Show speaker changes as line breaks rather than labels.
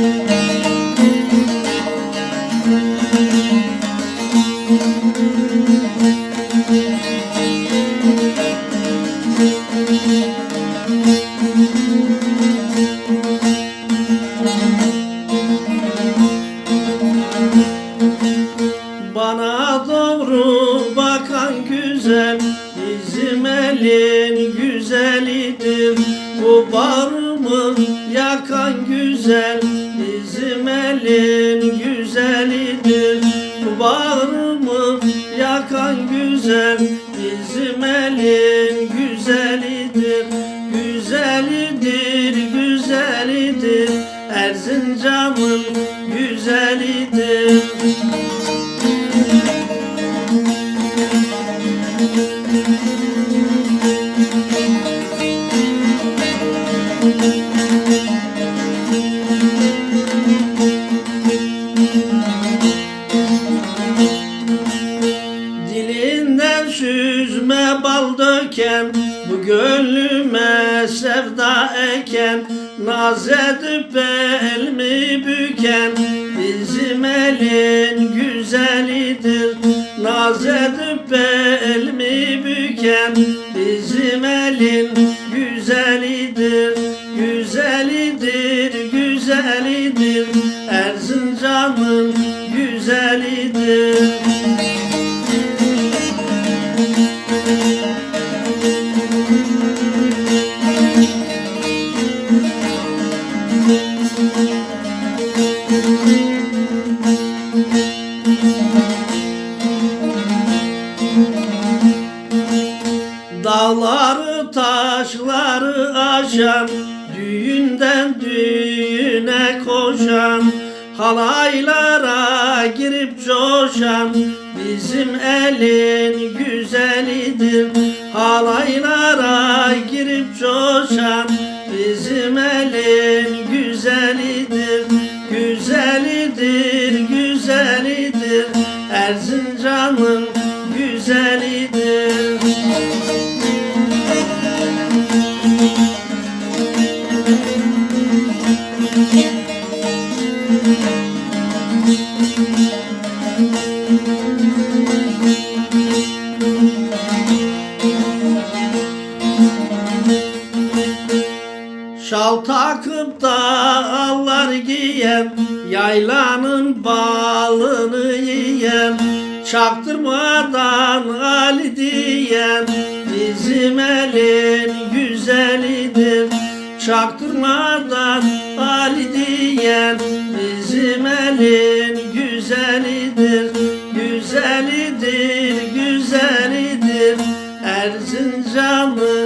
Bana doğru bakan güzel Bizim elin güzelidir. Bu bağrımı yakan güzel Elin güzelidir bağrımı yakan güzel Bizim elin güzelidir Güzelidir, güzelidir. Erzincan'ın güzelidir Dilinden süzme bal döken Bu gönlüme sevda eken Naz edip elmi büken. Bizim elin güzelidir Naz edip elmi büken. Bizim elin güzelidir Güzelidir, güzelidir. Erzincan'ın güzelidir Dağları taşları aşan Düğünden düğüne koşan Halaylara girip coşan Bizim elin güzelidir. Halaylara girip coşan Bizim elin güzelidir Güzelidir, güzelidir. Erzincan'ın güzelidir Şal takıp dağlar giyen Yaylanın balını yiyen Çaktırmadan Ali diyen Bizim elin güzelidir. Çaktırmadan Ali diyen Bizim elin güzelidir. Güzelidir, güzelidir. Erzincan'ın